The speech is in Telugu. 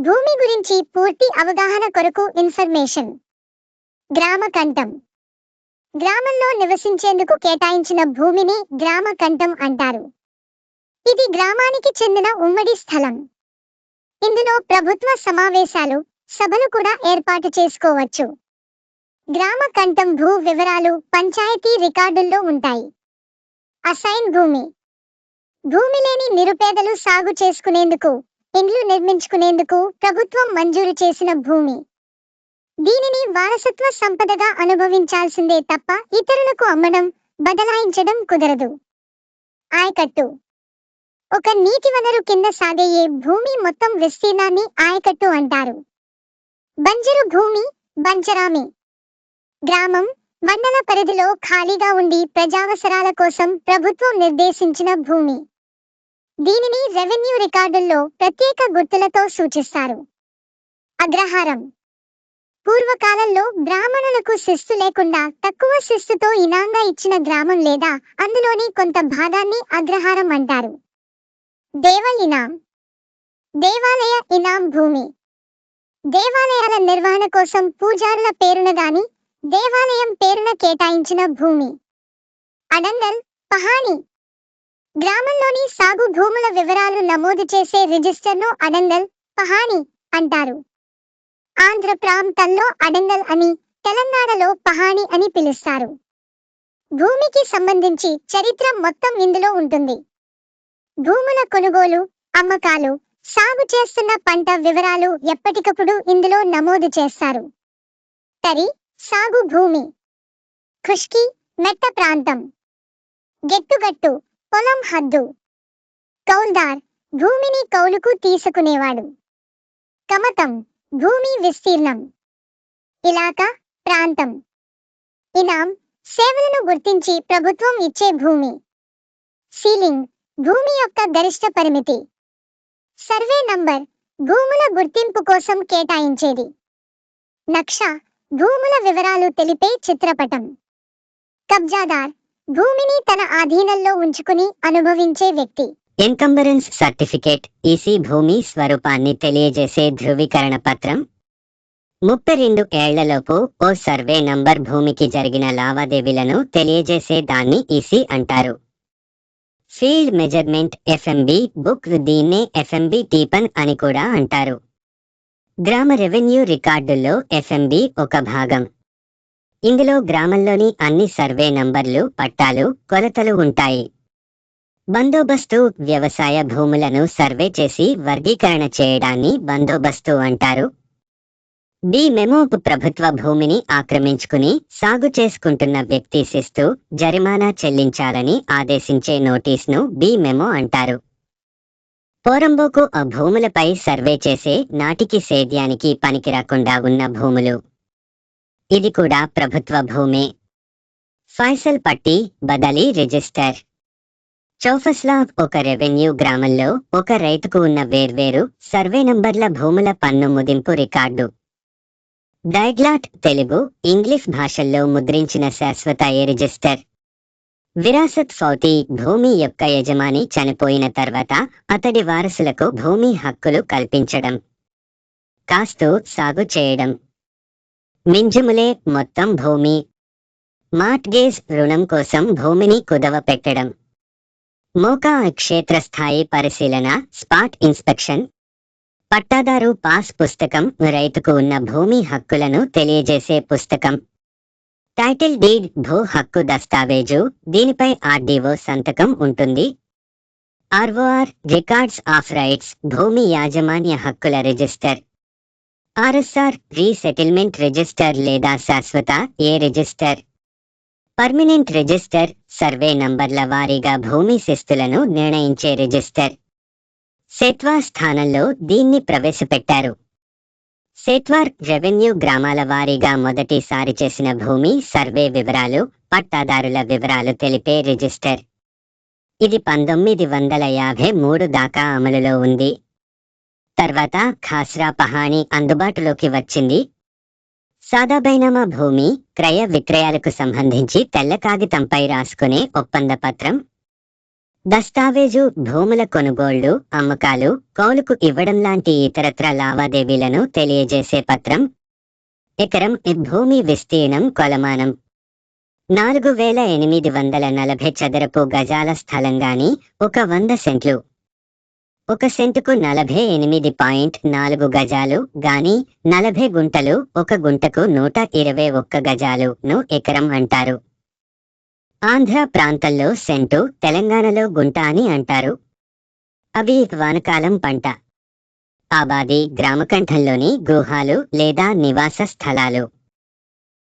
భూమి గురించి పూర్తి అవగాహన కొరకు ఇన్ఫర్మేషన్. గ్రామ కంఠం. గ్రామంలో నివసించేందుకు కేటాయించిన భూమిని గ్రామ కంఠం అంటారు. ఇది గ్రామానికి చెందిన ఉమ్మడి స్థలం. ఇందులో ప్రభుత్వ సమావేశాలు సభలు కూడా ఏర్పాటు చేసుకోవచ్చు. గ్రామ కంఠం భూ వివరాలు పంచాయతీ రికార్డుల్లో ఉంటాయి. అసైన్ భూమి. భూమి లేని నిరుపేదలు సాగు చేసుకునేందుకు ఇండ్లు నిర్మించుకునేందుకు ప్రభుత్వం మంజూరు చేసిన భూమి. దీనిని వారసత్వ సంపదగా అనుభవించాల్సిందే తప్ప ఇతరులకు అమ్మడం బదలాయించడం కుదరదు. ఆయకట్టు. ఒక నీటి వనరు కింద సాగే భూమి మొత్తం విస్తీర్ణాన్ని ఆయకట్టు అంటారు. బంజరు భూమి బంజరామి. గ్రామం మండల పరిధిలో ఖాళీగా ఉండి ప్రజావసరాల కోసం ప్రభుత్వం నిర్దేశించిన భూమి. దీనిని రెవెన్యూ రికార్డుల్లో ప్రత్యేక గుర్తులతో సూచిస్తారు. అగ్రహారం. పూర్వకాలంలో బ్రాహ్మణులకు శిస్తు లేకుండా తక్కువ శిస్తుతో ఇనాంగా ఇచ్చిన గ్రామం లేదా అందులోని కొంత భాగాన్ని అగ్రహారం అంటారు. దేవ ఇనాం. దేవాలయ ఇనాం భూమి. దేవాలయాల నిర్వహణ కోసం పూజారుల పేరున గాని దేవాలయం పేరున కేటాయించిన భూమి. అడంగల్ పహాణి. గ్రామంలోని సాగు భూముల వివరాలు నమోదు చేసే రిజిస్టర్ను అడంగల్ పహాణి అంటారు. ఆంధ్ర ప్రాంతంలో అడంగల్ అని తెలంగాణలో పహాణి అని పిలుస్తారు. భూమికి సంబంధించి చరిత్ర మొత్తం ఇందులో ఉంటుంది. భూముల కొనుగోలు అమ్మకాలు సాగు చేస్తున్న పంట వివరాలు ఎప్పటికప్పుడు ఇందులో నమోదు చేస్తారు. తరి సాగు భూమి ఖుష్కి మెట్ట ప్రాంతం. గెట్టుగట్టు పొలం హద్దు. కౌల్దార్ భూమిని కౌలుకు తీసుకునేవాడు. కమతం భూమి విస్తీర్ణం. ఇలాక ప్రాంతం. ఇనాం సేవలను గుర్తించి ప్రభుత్వం ఇచ్చే భూమి. సీలింగ్ భూమి యొక్క గరిష్ట పరిమితి. సర్వే నంబర్ భూముల గుర్తింపు కోసం కేటాయించేది. నక్ష భూముల వివరాలు తెలిపే చిత్రపటం. కబ్జాదార్ భూమిని తన ఆధీనంలో ఉంచుకుని అనుభవించే వ్యక్తి. ఎన్కంబరెన్స్ సర్టిఫికేట్ ఈసీ భూమి స్వరూపాన్ని తెలియజేసే ధృవీకరణ పత్రం. ముప్పై రెండు ఏళ్ళలోపు ఓ సర్వే నంబర్ భూమికి జరిగిన లావాదేవీలను తెలియజేసే దాన్ని ఈసీ అంటారు. ఫీల్డ్ మెజర్మెంట్ ఎఫ్ఎంబి బుక్ దీన్నే ఎఫ్ఎంబి టీపన్ అని కూడా అంటారు. గ్రామ రెవెన్యూ రికార్డుల్లో ఎఫ్ఎంబి ఒక భాగం. ఇందులో గ్రామంలోని అన్ని సర్వే నంబర్లు పట్టాలు కొలతలు ఉంటాయి. బందోబస్తు వ్యవసాయ భూములను సర్వే చేసి వర్గీకరణ చేయడాన్ని బందోబస్తు అంటారు. బి మెమో ప్రభుత్వ భూమిని ఆక్రమించుకుని సాగు చేసుకుంటున్న వ్యక్తి శిస్తు జరిమానా చెల్లించాలని ఆదేశించే నోటీస్ను బి మెమో అంటారు. పోరంబోకు ఆ భూములపై సర్వే చేసే నాటికి సేద్యానికి పనికిరాకుండా ఉన్న భూములు. ఇది కూడా ప్రభుత్వ భూమే. ఫైసల్ పట్టి బదలి రిజిస్టర్. చౌఫస్లా ఒక రెవెన్యూ గ్రామంలో ఒక రైతుకు ఉన్న వేర్వేరు సర్వే నంబర్ల భూముల పన్ను ముదింపు రికార్డు. డైగ్లాట్ తెలుగు ఇంగ్లీష్ భాషల్లో ముద్రించిన శాశ్వత ఏ రిజిస్టర్. విరాసత్ ఫౌతి భూమి యొక్క యజమాని చనిపోయిన తర్వాత అతడి వారసులకు భూమి హక్కులు కల్పించడం. కాస్తూ సాగు చేయడం. మింజుములే మొత్తం భూమి. మార్ట్గేజ్ రుణం కోసం భూమిని కుదవ పెట్టడం. మోకా క్షేత్రస్థాయి పరిశీలన స్పాట్ ఇన్స్పెక్షన్. పట్టాదారు పాస్ పుస్తకం రైతుకు ఉన్న భూమి హక్కులను తెలియజేసే పుస్తకం. టైటిల్ డీడ్ భూ హక్కు దస్తావేజు దీనిపై ఆర్డీఓ సంతకం ఉంటుంది. ఆర్ఓఆర్ రికార్డ్స్ ఆఫ్ రైట్స్ భూమి యాజమాన్య హక్కుల రిజిస్టర్. ఆర్ఎస్ఆర్ రీసెటిల్మెంట్ రిజిస్టర్ లేదా శాశ్వత? ఏ రిజిస్టర్? పర్మనెంట్ రిజిస్టర్ సర్వే నంబర్ల వారీగా భూమి శిస్తులను నిర్ణయించే రిజిస్టర్. సెట్వా స్థానంలో దీన్ని ప్రవేశపెట్టారు. సెట్వార్ రెవెన్యూ గ్రామాల వారీగా మొదటిసారి చేసిన భూమి సర్వే వివరాలు పట్టాదారుల వివరాలు తెలిపే రిజిస్టర్. ఇది పంతొమ్మిది వందల యాభై మూడు దాకా అమలులో ఉంది. తర్వాత ఖాస్రా పహాణి అందుబాటులోకి వచ్చింది. సాదాబైనామా భూమి క్రయ విక్రయాలకు సంబంధించి తెల్ల కాగితంపై రాసుకునే ఒప్పంద పత్రం. దస్తావేజు భూముల కొనుగోళ్ళు అమ్మకాలు కౌలుకు ఇవ్వడం లాంటి ఇతరత్ర లావాదేవీలను తెలియజేసే పత్రం. ఎకరం భూమి విస్తీర్ణం కొలమానం. నాలుగు వేల ఎనిమిది వందల నలభై చదరపు గజాల స్థలం గాని ఒక వంద సెంట్లు. ఒక సెంటుకు నలభై ఎనిమిది పాయింట్ నాలుగు గజాలు గాని నలభై గుంటలు ఒక గుంటకు నూట ఇరవై ఒక్క గజాలు ను ఎకరం అంటారు. ఆంధ్ర ప్రాంతంలో సెంటు తెలంగాణలో గుంట అని అంటారు. అవి వానకాలం పంట. ఆబాది గ్రామకంఠంలోని గృహాలు లేదా నివాస స్థలాలు.